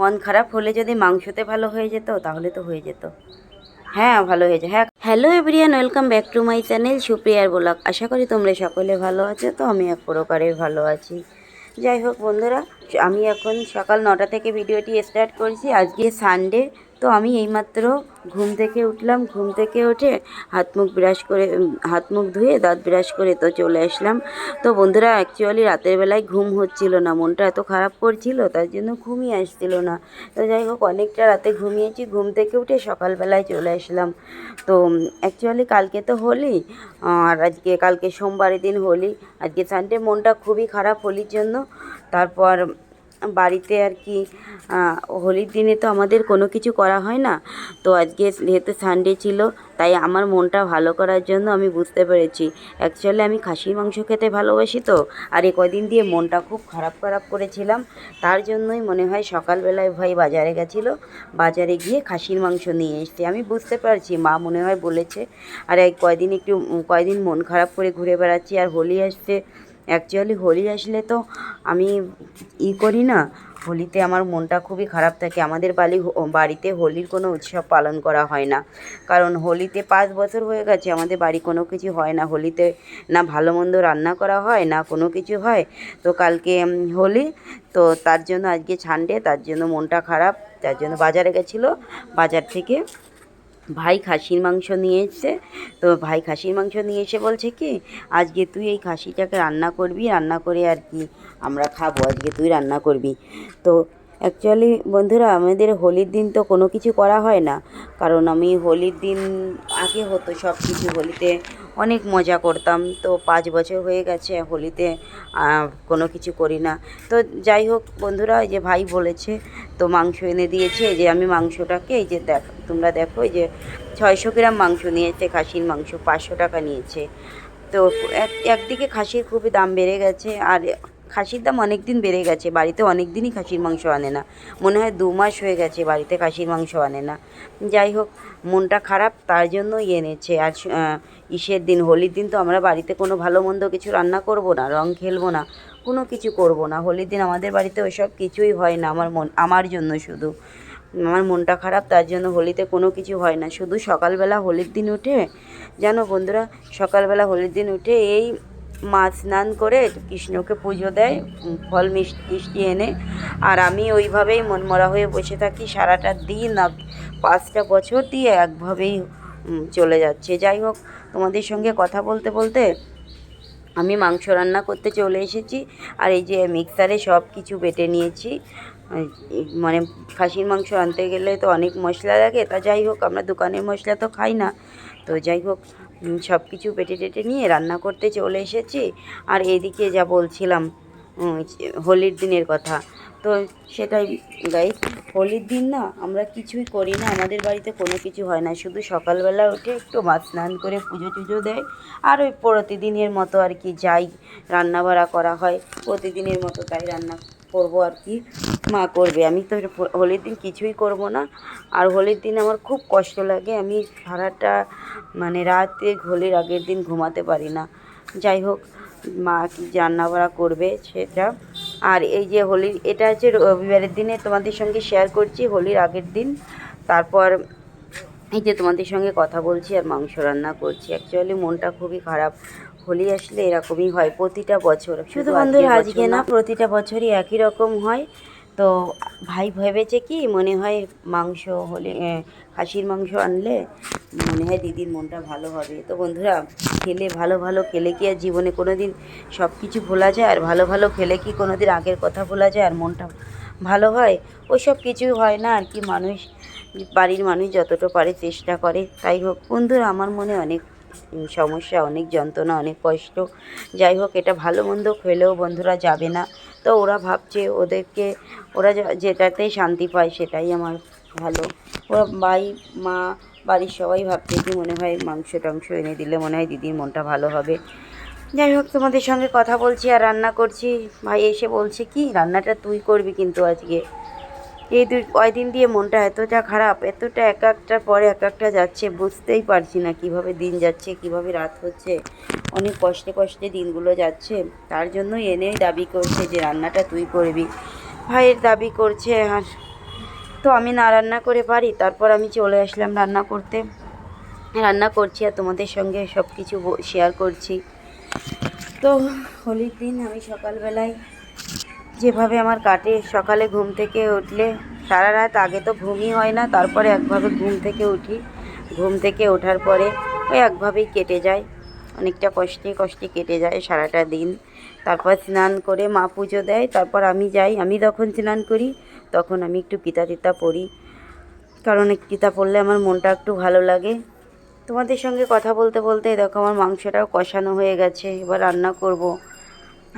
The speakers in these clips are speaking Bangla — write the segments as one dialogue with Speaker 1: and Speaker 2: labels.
Speaker 1: মন খারাপ হলে যদি মাংসতে ভালো হয়ে যেত, তাহলে তো হয়ে যেত। হ্যাঁ ভালো হয়েছে হ্যাঁ hello everyone welcome back to my channel সুপ্রিয়ার blog আশা করি তোমরা সকলে ভালো আছো, তো আমি এক প্রকারের ভালো আছি। যাই হোক বন্ধুরা, আমি এখন সকাল নটা থেকে ভিডিওটি স্টার্ট করছি। আজকে সানডে তো আমি এইমাত্র ঘুম থেকে উঠলাম। ঘুম থেকে উঠে হাত মুখ ব্রাশ করে হাত মুখ ধুয়ে দাঁত ব্রাশ করে তো চলে আসলাম। তো বন্ধুরা অ্যাকচুয়ালি রাতের বেলায় ঘুম হচ্ছিল না, মনটা এত খারাপ করছিল, তার জন্য ঘুমই আসছিল না। তো যাই হোক, অনেকটা রাতে ঘুমিয়েছি, ঘুম থেকে উঠে সকালবেলায় চলে আসলাম। তো অ্যাকচুয়ালি কালকে তো হোলি, আর আজকে, কালকে সোমবারের দিন হোলি। আজকে সানডে মনটা খুবই খারাপ হোলির জন্য। তারপর বাড়িতে আর কি হোলির দিনে তো আমাদের কোনো কিছু করা হয় না। তো আজকে যেহেতু সানডে ছিল, তাই আমার মনটা ভালো করার জন্য আমি বুঝতে পেরেছি। অ্যাকচুয়ালি আমি খাসির মাংস খেতে ভালোবাসি তো, আর এ কদিন দিয়ে মনটা খুব খারাপ খারাপ করেছিলাম। তার জন্যই মনে হয় সকালবেলায় ভাই বাজারে গেছিল, বাজারে গিয়ে খাসির মাংস নিয়ে এসছে। আমি বুঝতে পারছি, মা মনে হয় বলেছে, আর এই কয়দিন একটু, কয়দিন মন খারাপ করে ঘুরে বেড়াচ্ছি, আর হোলি আসছে অ্যাকচুয়ালি হোলি আসলে তো আমি ই করি না। হোলিতে আমার মনটা খুবই খারাপ থাকে। আমাদের বাড়ি বাড়িতে হোলির কোনো উৎসব পালন করা হয় না। কারণ হোলিতে পাঁচ বছর হয়ে গেছে, আমাদের বাড়ি কোনো কিছু হয় না। হোলিতে না ভালো মন্দ রান্না করা হয়, না কোনো কিছু হয়। তো কালকে হোলি, তো তার জন্য আজকে ছান্ডে তার জন্য মনটা খারাপ। তার জন্য বাজারে গেছিল, বাজার থেকে ভাই খাসির মাংস নিয়ে এসছে তো ভাই খাসির মাংস নিয়ে এসে বলছে কি, আজকে তুই এই খাসিটাকে রান্না করবি, রান্না করে আর কি আমরা খাব, আজকে তুই রান্না করবি। তো অ্যাকচুয়ালি বন্ধুরা, আমাদের হোলির দিন তো কোনো কিছু করা হয় না। কারণ আমি হোলির দিন আগে হতো সব কিছু হোলিতে অনেক মজা করতাম। তো পাঁচ বছর হয়ে গেছে হোলিতে কোনো কিছু করি না। তো যাই হোক বন্ধুরা যে ভাই বলেছে, তো মাংস এনে দিয়েছে। যে আমি মাংসটাকে, এই যে দেখ, তোমরা দেখো, এই যে ছয়শো গ্রাম মাংস নিয়েছে, খাসির মাংস পাঁচশো টাকা নিয়েছে। তো এক, একদিকে খাসির খুবই দাম বেড়ে গেছে, আর খাসির দাম অনেক দিন বেড়ে গেছে। বাড়িতে অনেক দিনই খাসির মাংস আনে না। মনে হয় দু মাস হয়ে গেছে বাড়িতে খাসির মাংস আনে না। যাই হোক মনটা খারাপ তার জন্যই এনেছে। আহ, ইসের দিন হোলির দিন তো আমরা বাড়িতে কোনো ভালো মন্দ কিছু রান্না করব না রং খেলব না কোনো কিছু করব না। হোলির দিন আমাদের বাড়িতে ওইসব কিছুই হয় না আমার মন আমার জন্য শুধু। আমার মনটা খারাপ তার জন্য হোলিতে কোনো কিছু হয় না। শুধু সকালবেলা হোলির দিন উঠে জানো বন্ধুরা সকালবেলা হোলির দিন উঠে এই মা স্নান করে কৃষ্ণকে পুজো দেয় ফল মিষ্টি মিষ্টি এনে। আর আমি ওইভাবেই মনমরা হয়ে বসে থাকি সারাটা দিন পাঁচটা বছর দিয়ে একভাবেই চলে যাচ্ছে। যাই হোক, তোমাদের সঙ্গে কথা বলতে বলতে আমি মাংস রান্না করতে চলে এসেছি। আর এই যে মিক্সারে সব কিছু বেটে নিয়েছি। মানে খাসির মাংস আনতে গেলে তো অনেক মশলা লাগে। তা যাই হোক, আমরা দোকানের মশলা তো খাই না। তো যাই হোক সব কিছু পেটে টেটে নিয়ে রান্না করতে চলে এসেছি। আর এদিকে যা বলছিলাম হোলির দিনের কথা। তো সেটাই গাইজ হোলির দিন না আমরা কিছুই করি না, আমাদের বাড়িতে কোনো কিছু হয় না। শুধু সকালবেলা উঠে একটু মাছ স্নান করে পুজো টুজো দেয়। আর ওই প্রতিদিনের মতো আর কি যাই রান্না বাড়া করা হয়, প্রতিদিনের মতো তাই রান্না করব আর কি। মা করবে। আমি তো হোলির দিন কিছুই করব না। আর হোলির দিন আমার খুব কষ্ট লাগে। আমি সারাটা মানে রাতে হোলির আগের দিন ঘুমাতে পারি না। যাই হোক, মা কি রান্না বাড়া করবে সেটা। আর এই যে হোলির, এটা হচ্ছে রবিবারের দিনে তোমাদের সঙ্গে শেয়ার করছি হোলির আগের দিন। তারপর এই যে তোমাদের সঙ্গে কথা বলছি আর মাংস রান্না করছি। অ্যাকচুয়ালি মনটা খুবই খারাপ। হোলি আসলে এরকমই হয় প্রতিটা বছর। শুধু বন্ধুরা আজকে না প্রতিটা বছরই একই রকম হয়। তো ভাই ভেবেছে কি মনে হয় মাংস হলে খাসির মাংস আনলে মনে হয় দিদির মনটা ভালো হবে। তো বন্ধুরা খেলে ভালো ভালো খেলে কি আর জীবনে কোনো দিন সব কিছু ভোলা যায়? আর ভালো ভালো খেলে কি কোনো দিন আগের কথা ভোলা যায়? আর মনটা ভালো হয়? ওইসব কিছুই হয় না আর কি মানুষ বাড়ির মানুষ যতটা পারে চেষ্টা করে। তাই হোক বন্ধুরা আমার মনে অনেক সমস্যা, অনেক যন্ত্রণা, অনেক কষ্ট। যাই হোক, এটা ভালো মন্দ খেলেও বন্ধুরা যাবে না। তো ওরা ভাবছে ওদেরকে, ওরা যা- যেটাতেই শান্তি পায় সেটাই আমার ভালো। ওরা ভাই, মা, বাড়ির সবাই ভাবছে কি মনে হয় মাংস টাংস এনে দিলে মনে হয় দিদির মনটা ভালো হবে। যাই হোক, তোমাদের সঙ্গে কথা বলছি আর রান্না করছি। ভাই এসে বলছে, কি রান্নাটা তুই করবি কিন্তু আজকে? এই দুই, কয়দিন দিয়ে মনটা এতটা খারাপ, এতটা এক একটার পরে এক একটা যাচ্ছে, বুঝতেই পারছি না কীভাবে দিন যাচ্ছে, কীভাবে রাত হচ্ছে, অনেক কষ্টে কষ্টে দিনগুলো যাচ্ছে। তার জন্যই এনেই দাবি করছে যে, রান্নাটা তুই করবি। ভাইয়ের দাবি করছে, আর তো আমি না রান্না করে পারি, তারপর আমি চলে আসলাম রান্না করতে। রান্না করছি আর তোমাদের সঙ্গে সব কিছু শেয়ার করছি। তো হোলির দিন আমি সকালবেলায় যেভাবে আমার কাটে, সকালে ঘুম থেকে উঠলে সারা রাত আগে তো ঘুমই হয় না, তারপরে একভাবে ঘুম থেকে উঠি। ঘুম থেকে ওঠার পরে ওই একভাবেই কেটে যায়। অনেকটা কষ্টে কষ্টে কেটে যায় সারাটা দিন। তারপর স্নান করে মা পুজো দেয়, তারপর আমি যাই। আমি যখন স্নান করি, তখন আমি একটু গীতা টিতা পড়ি। কারণ গীতা পড়লে আমার মনটা একটু ভালো লাগে। তোমাদের সঙ্গে কথা বলতে বলতে দেখো আমার মাংসটাও কষানো হয়ে গেছে, এবার রান্না করব।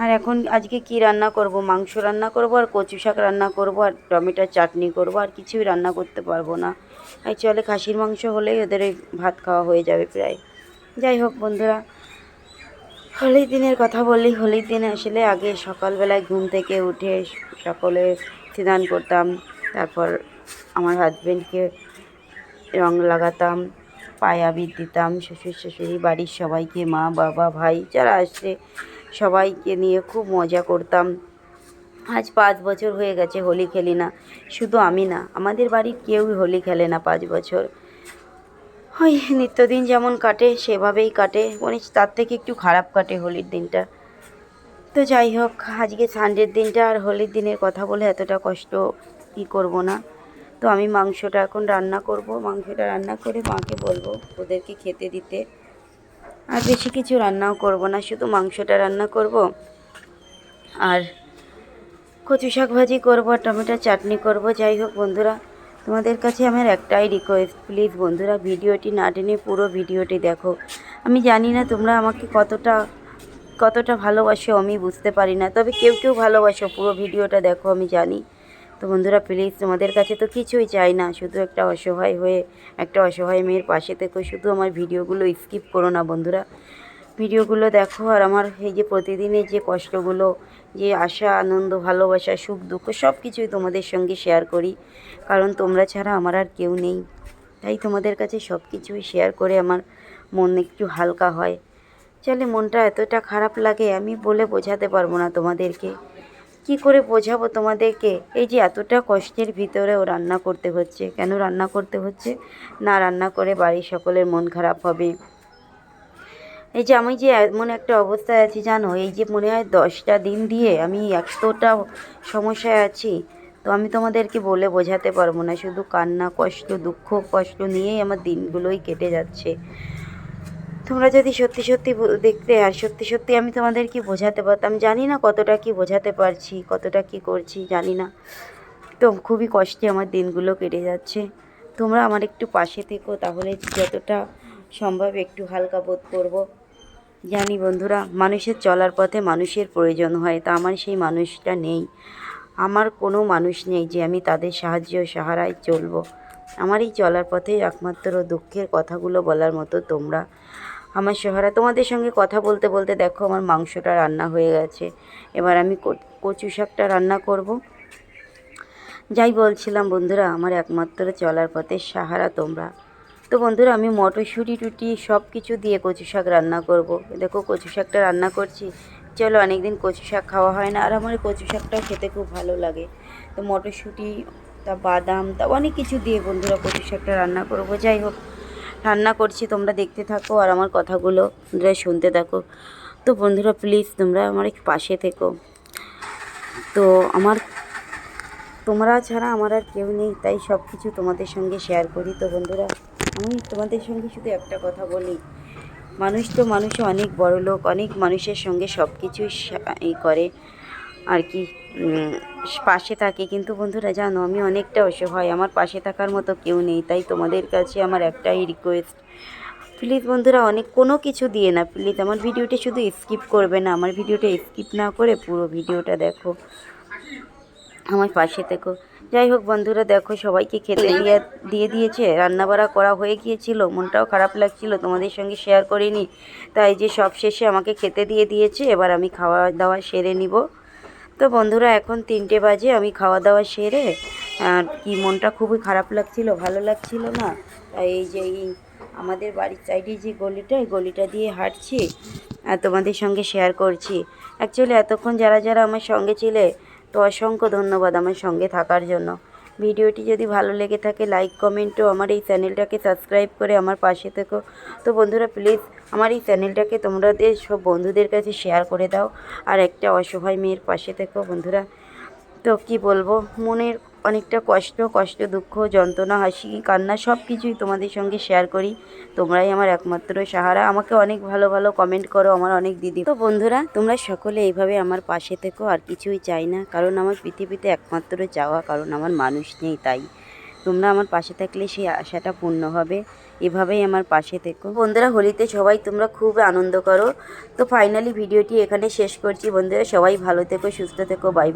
Speaker 1: আর এখন আজকে কি রান্না করব? মাংস রান্না করব আর কচু শাক রান্না করব আর টমেটোর চাটনি করব আর কিছুই রান্না করতে পারব না। চলে খাসির মাংস হলেই ওদের এই ভাত খাওয়া হয়ে যাবে প্রায়। যাই হোক বন্ধুরা, হোলির দিনের কথা বলি, হোলির দিনে আসলে আগে সকালবেলায় ঘুম থেকে উঠে সকলে স্নান করতাম, তারপর আমার হাজব্যান্ডকে রং লাগাতাম, পায়ে আবির দিতাম, শ্বশুর শাশুড়ি, বাড়ির সবাইকে, মা, বাবা, ভাই যারা আসছে সবাইকে নিয়ে খুব মজা করতাম। আজ পাঁচ বছর হয়ে গেছে হোলি খেলি না। শুধু আমি না, আমাদের বাড়ির কেউই হোলি খেলে না পাঁচ বছর। ওই নিত্যদিন যেমন কাটে, সেভাবেই কাটে। মানে তার থেকে একটু খারাপ কাটে হোলির দিনটা। তো যাই হোক, আজকে সানডের দিনটা আর হোলির দিনের কথা বলে এতটা কষ্ট কী করব না। তো আমি মাংসটা এখন রান্না করব। মাংসটা রান্না করে মাকে বলব ওদেরকে খেতে দিতে। আর বেশি কিছু রান্নাও করব না, শুধু মাংসটা রান্না করব। আর কচু শাক ভাজি করব টমেটো চাটনি করব। যাই হোক বন্ধুরা, তোমাদের কাছে আমার একটাই রিকোয়েস্ট প্লিজ বন্ধুরা, ভিডিওটি না টেনে পুরো ভিডিওটি দেখো। আমি জানি না তোমরা আমাকে কতটা কতটা ভালোবাসো, আমি বুঝতে পারি না। তবে কেউ কেউ ভালোবাসো, পুরো ভিডিওটা দেখো, আমি জানি। তো বন্ধুরা প্লিজ তোমাদের কাছে তো কিছুই চাই না। শুধু একটা অসহায় হয়ে, একটা অসহায় মেয়ের পাশে থেকে। শুধু আমার ভিডিওগুলো স্কিপ করো না বন্ধুরা। ভিডিওগুলো দেখো আর আমার এই যে প্রতিদিনের যে কষ্টগুলো, যে আশা, আনন্দ, ভালোবাসা, সুখ, দুঃখ সব কিছুই তোমাদের সঙ্গে শেয়ার করি। কারণ তোমরা ছাড়া আমার আর কেউ নেই। তাই তোমাদের কাছে সব কিছুই শেয়ার করে আমার মন একটু হালকা হয়। চলে, মনটা এতটা খারাপ লাগে, আমি বলে বোঝাতে পারব না তোমাদেরকে। কি করে বোঝাবো তোমাদেরকে? এই যে এতটা কষ্টের ভিতরেও রান্না করতে হচ্ছে। কেন রান্না করতে হচ্ছে? না রান্না করে বাড়ির সকলের মন খারাপ হবে। এই যে আমি যে এমন একটা অবস্থায় আছি, জানো? এই যে মনে হয় দশটা দিন দিয়ে আমি এতটা সমস্যায় আছি, তো আমি তোমাদেরকে বলে বোঝাতে পারব না। শুধু কান্না, কষ্ট, দুঃখ, কষ্ট নিয়েই আমার দিনগুলোই কেটে যাচ্ছে। তোমরা যদি সত্যি সত্যি দেখতে আর সত্যি সত্যি আমি তোমাদেরকে বোঝাতে পারতাম? জানি না কতটা কি বোঝাতে পারছি, কতটা কি করছি, জানি না। তো খুবই কষ্টে আমার দিনগুলো কেটে যাচ্ছে। তোমরা আমার একটু পাশে থেকো, তাহলে যতটা সম্ভব একটু হালকা বোধ করব। জানি বন্ধুরা, মানুষের চলার পথে মানুষের প্রয়োজন হয়, তা আমার সেই মানুষটা নেই। আমার কোনো মানুষ নেই যে আমি তাদের সাহায্য সাহারায় চলবো। আমার এই চলার পথে একমাত্র দুঃখের কথাগুলো বলার মতো তোমরা আমার সহারা, তোমাদের সঙ্গে কথা বলতে বলতে দেখো আমার মাংসটা রান্না হয়ে গেছে। এবার আমি কচু শাকটা রান্না করব। যাই বলছিলাম বন্ধুরা, আমার একমাত্র চলার পথে সাহারা তোমরা। তো বন্ধুরা, আমি মটরশুঁটি টুটি সব কিছু দিয়ে কচু শাক রান্না করব। দেখো কচু শাকটা রান্না করছি। চলো অনেকদিন কচু শাক খাওয়া হয় না, আর আমার কচু শাকটাও খেতে খুব ভালো লাগে। তো মটরশুঁটি, তা বাদাম, তা অনেক কিছু দিয়ে বন্ধুরা কচু শাকটা রান্না করব। যাই হোক রান্না করছি, তোমরা দেখতে থাকো আর আমার কথাগুলো তোমরা শুনতে থাকো। তো বন্ধুরা প্লিজ তোমরা আমার পাশে থেকো। তো আমার, তোমরা ছাড়া আমার আর কেউ নেই, তাই সব কিছু তোমাদের সঙ্গে শেয়ার করি। তো বন্ধুরা, আমি তোমাদের সঙ্গে শুধু একটা কথা বলি। মানুষ তো মানুষ, অনেক বড় লোক অনেক মানুষের সঙ্গে সব কিছুই করে। আর কি? পাশে থাকে। কিন্তু বন্ধুরা, জানো, আমি অনেকটা অসহায়। আমার পাশে থাকার মতো কেউ নেই, তাই তোমাদের কাছে আমার একটাই রিকোয়েস্ট প্লিজ বন্ধুরা, অনেক কোনো কিছু দিয়ে না প্লিজ আমার ভিডিওটা শুধু স্কিপ করবে না, আমার ভিডিওটা স্কিপ না করে পুরো ভিডিওটা দেখো। আমার পাশে থেকো। যাই হোক বন্ধুরা, দেখো, সবাইকে খেতে দিয়ে দিয়ে দিয়েছে, রান্নাবাড়া করা হয়ে গিয়েছিল, মনটাও খারাপ লাগছিল, তোমাদের সঙ্গে শেয়ার করিনি। তাই যে সব শেষে আমাকে খেতে দিয়ে দিয়েছে, এবার আমি খাওয়া দাওয়া সেরে নিব। তো বন্ধুরা, এখন তিনটে বাজে, আমি খাওয়া দাওয়া সেরে কি মনটা খুবই খারাপ লাগছিল, ভালো লাগছিল না। তাই এই যে এই আমাদের বাড়ির সাইডে যে গলিটা, এই গলিটা দিয়ে হাঁটছি, আর তোমাদের সঙ্গে শেয়ার করছি। অ্যাকচুয়ালি এতক্ষণ যারা যারা আমার সঙ্গে ছিলে, তো অসংখ্য ধন্যবাদ আমার সঙ্গে থাকার জন্য। ভিডিওটি যদি ভালো লেগে থাকে লাইক কমেন্ট ও আমার এই চ্যানেলটাকে সাবস্ক্রাইব করে আমার পাশে থেকো। তো বন্ধুরা প্লিজ আমার এই চ্যানেলটাকে তোমাদের সব বন্ধুদের কাছে শেয়ার করে দাও। আর একটা অসহায় মেয়ের পাশে থেকো বন্ধুরা। তো কি বলব, মনের অনেকটা কষ্ট কষ্ট, দুঃখ, যন্ত্রণা, হাসি, কান্না সব কিছুই তোমাদের সঙ্গে শেয়ার করি। তোমরাই আমার একমাত্র সাহারা। আমাকে অনেক ভালো ভালো কমেন্ট করো, আমার অনেক দিদি। তো বন্ধুরা, তোমরা সকলে এইভাবে আমার পাশে থেকো, আর কিছুই চাই না। কারণ আমার পৃথিবীতে একমাত্র চাওয়া কারণ আমার মানুষ নেই তাই। তোমরা আমার পাশে থাকলে সেই আশাটা পূর্ণ হবে। এভাবেই আমার পাশে থেকো। বন্ধুরা, হোলিতে সবাই তোমরা খুব আনন্দ করো। তো ফাইনালি ভিডিওটি এখানে শেষ করছি। বন্ধুরা, সবাই ভালো থেকো, সুস্থ থেকো বাই